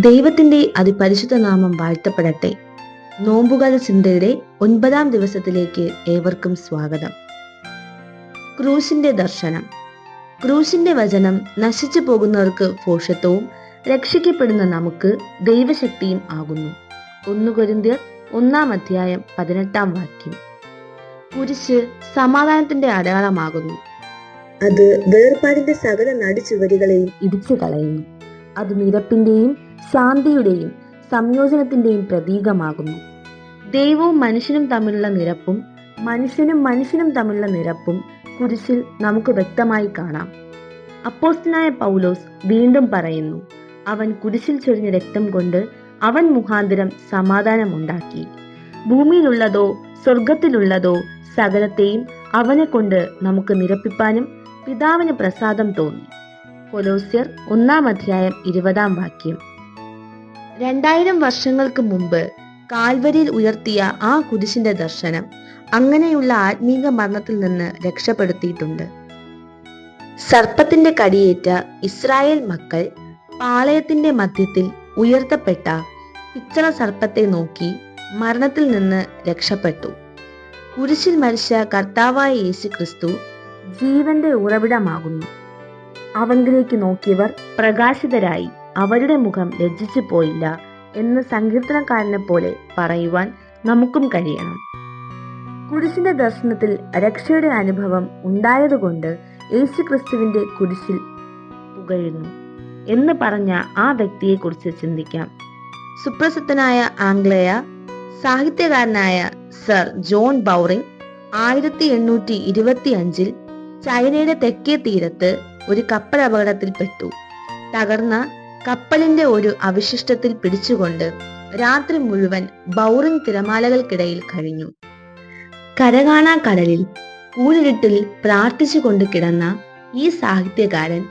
ദൈവത്തിന്റെ അതിപരിശുദ്ധ നാമം വാഴ്ത്തപ്പെടട്ടെ. നോമ്പുകാല ചിന്തയുടെ ഒൻപതാം ദിവസത്തിലേക്ക് ഏവർക്കും സ്വാഗതം. ക്രൂശിന്റെ ദർശനം. ക്രൂശിന്റെ വചനം നശിച്ചു പോകുന്നവർക്ക് പോഷത്വവും രക്ഷിക്കപ്പെടുന്ന നമുക്ക് ദൈവശക്തിയും ആകുന്നു. ഒന്നുകൊരിന്തിയർ ഒന്നാം അധ്യായം പതിനെട്ടാം വാക്യം. കുരിശ് സമാധാനത്തിന്റെ അടയാളമാകുന്നു. അത് വേർപാടിന്റെ സകല നടിച്ചുവരികളെയും ഇടിച്ചു കളയുന്നു അത് നിരപ്പിന്റെയും ശാന്തിയുടെയും സംയോജനത്തിന്റെയും പ്രതീകമാകുന്നു. ദൈവവും മനുഷ്യനും തമ്മിലുള്ള നിരപ്പും മനുഷ്യനും മനുഷ്യനും തമ്മിലുള്ള നിരപ്പും കുരിശിൽ നമുക്ക് വ്യക്തമായി കാണാം. അപ്പോസ്റ്റനായ പൗലോസ് വീണ്ടും പറയുന്നു അവൻ കുരിശിൽ ചൊരിഞ്ഞ രക്തം കൊണ്ട് അവൻ മുഖാന്തരം സമാധാനമുണ്ടാക്കി. ഭൂമിയിലുള്ളതോ സ്വർഗത്തിലുള്ളതോ സകലത്തെയും അവനെ കൊണ്ട് നമുക്ക് നിരപ്പിപ്പാനും പിതാവിന് പ്രസാദം തോന്നി. കൊലോസ്യർ ഒന്നാം അധ്യായം ഇരുപതാം വാക്യം. രണ്ടായിരം വർഷങ്ങൾക്ക് മുമ്പ് കാൽവരിയിൽ ഉയർത്തിയ ആ കുരിശിന്റെ ദർശനം അങ്ങനെയുള്ള ആത്മീക മരണത്തിൽ നിന്ന് രക്ഷപ്പെടുത്തിയിട്ടുണ്ട്. സർപ്പത്തിന്റെ കടിയേറ്റ ഇസ്രായേൽ മക്കൾ പാളയത്തിന്റെ മധ്യത്തിൽ ഉയർത്തപ്പെട്ട പിച്ചള സർപ്പത്തെ നോക്കി മരണത്തിൽ നിന്ന് രക്ഷപ്പെട്ടു. കുരിശിൽ മരിച്ച കർത്താവായ യേശു ക്രിസ്തു ജീവന്റെ ഉറവിടമാകുന്നു. അവങ്കിലേക്ക് നോക്കിയവർ പ്രകാശിതരായി. അവരുടെ മുഖം ലജ്ജിച്ചു പോയില്ല എന്ന് സങ്കീർത്തനക്കാരനെ പോലെ പറയുവാൻ നമുക്കും കഴിയണം. കുരിശിന്റെ ദർശനത്തിൽ രക്ഷയുടെ അനുഭവം ഉണ്ടായതുകൊണ്ട് യേശു ക്രിസ്തുവിന്റെ കുരിശിൽ പുകഴുന്നു എന്ന് പറഞ്ഞ ആ വ്യക്തിയെക്കുറിച്ച് ചിന്തിക്കാം. സുപ്രസിദ്ധനായ ആംഗ്ലേയ സാഹിത്യകാരനായ സർ ജോൺ ബൗറിംഗ് ആയിരത്തി എണ്ണൂറ്റി ഇരുപത്തി അഞ്ചിൽ ചൈനയുടെ തെക്കേ തീരത്ത് ഒരു കപ്പൽ അപകടത്തിൽപ്പെട്ടു തകർന്ന കപ്പലിന്റെ ഒരു അവശിഷ്ടത്തിൽ പിടിച്ചുകൊണ്ട് രാത്രി മുഴുവൻ ബൗറിംഗ് തിരമാലകൾക്കിടയിൽ കഴിഞ്ഞു. കരകാണാ കടലിൽ കൂരിരുട്ടിൽ പ്രാർത്ഥിച്ചുകൊണ്ട് കിടന്ന ഈ സാഹിത്യകാരൻ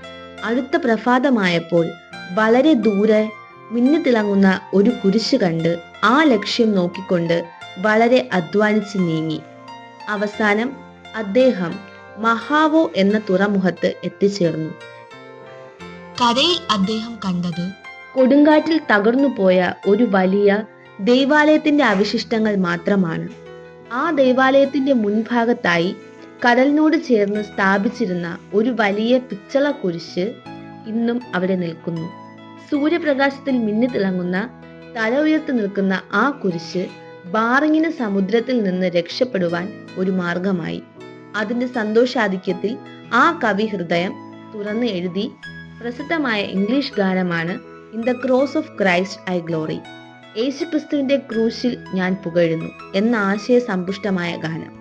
അടുത്ത പ്രഭാതമായപ്പോൾ വളരെ ദൂരെ മിന്നിത്തിളങ്ങുന്ന ഒരു കുരിശ് കണ്ട് ആ ലക്ഷ്യം നോക്കിക്കൊണ്ട് വളരെ അധ്വാനിച്ച് നീങ്ങി. അവസാനം അദ്ദേഹം മഹാവോ എന്ന തുറമുഖത്ത് എത്തിച്ചേർന്നു. കരയിൽ അദ്ദേഹം കണ്ടത് കൊടുങ്കാറ്റിൽ തകർന്നു പോയ ഒരു വലിയ ദൈവാലയത്തിന്റെ അവശിഷ്ടങ്ങൾ മാത്രമാണ്. ആ ദൈവാലയത്തിന്റെ മുൻഭാഗത്തായി കടലിനോട് ചേർന്ന് സ്ഥാപിച്ചിരുന്ന ഒരു വലിയ പിച്ചള കുരിശ് ഇന്നും അവിടെ നിൽക്കുന്നു. സൂര്യപ്രകാശത്തിൽ മിന്നിത്തിളങ്ങുന്ന തല ഉയർത്തി നിൽക്കുന്ന ആ കുരിശ് ബാറിങ്ങിന് സമുദ്രത്തിൽ നിന്ന് രക്ഷപ്പെടുവാൻ ഒരു മാർഗമായി. അതിന്റെ സന്തോഷാധിക്യത്തിൽ ആ കവി ഹൃദയം തുറന്ന് എഴുതി പ്രസിദ്ധമായ ഇംഗ്ലീഷ് ഗാനമാണ് in the cross of Christ I glory യേശു ക്രിസ്തുവിന്റെ ക്രൂശിൽ ഞാൻ പുകഴുന്നു എന്ന ആശയ സമ്പുഷ്ടമായ ഗാനം.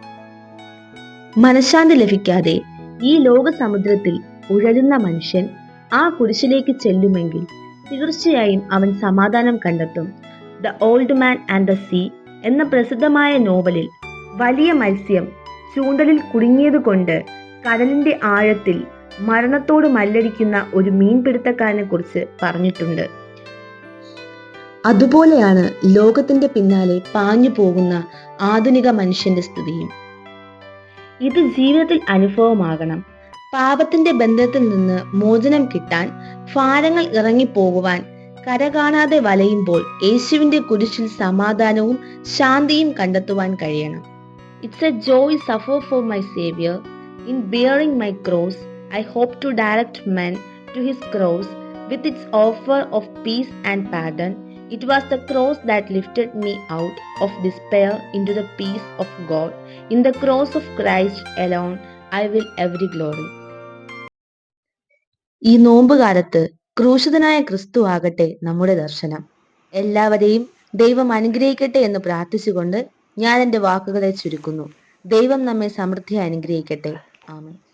മനഃശാന്തി ലഭിക്കാതെ ഈ ലോകസമുദ്രത്തിൽ ഉഴലുന്ന മനുഷ്യൻ ആ കുരിശിലേക്ക് ചെല്ലുമെങ്കിൽ തീർച്ചയായും അവൻ സമാധാനം കണ്ടെത്തും. The old man and the sea എന്ന പ്രസിദ്ധമായ നോവലിൽ വലിയ മത്സ്യം ചൂണ്ടലിൽ കുടുങ്ങിയതുകൊണ്ട് കടലിന്റെ ആഴത്തിൽ മരണത്തോട് മല്ലടിക്കുന്ന ഒരു മീൻപിടുത്തക്കാരനെ കുറിച്ച് പറഞ്ഞിട്ടുണ്ട്. അതുപോലെയാണ് ലോകത്തിന്റെ പിന്നാലെ പാഞ്ഞു പോകുന്ന ആധുനിക മനുഷ്യന്റെ സ്ഥിതിയും. ഇത് ജീവിതത്തിൽ അനുഭവമാകണം. പാപത്തിന്റെ ബന്ധത്തിൽ നിന്ന് മോചനം കിട്ടാൻ ഭാരങ്ങൾ ഇറങ്ങിപ്പോകുവാൻ കര കാണാതെ വലയുമ്പോൾ യേശുവിന്റെ കുരിശിൽ സമാധാനവും ശാന്തിയും കണ്ടെത്തുവാൻ കഴിയണം. It's a joy suffer for my saviour in bearing my cross I hope to direct men to his cross with its offer of peace and pardon It was the cross that lifted me out of despair into the peace of God. In the cross of Christ alone, I will every glory. ഈ നോമ്പുകാലത്ത് ക്രൂശിതനായ ക്രിസ്തു ആകട്ടെ നമ്മുടെ ദർശനം. എല്ലാവരെയും ദൈവം അനുഗ്രഹിക്കട്ടെ എന്ന് പ്രാർത്ഥിച്ചുകൊണ്ട് ഞാൻ എന്റെ വാക്കുകളെ ചുരുക്കുന്നു. ദൈവം നമ്മെ സമൃദ്ധി അനുഗ്രഹിക്കട്ടെ. ആമേ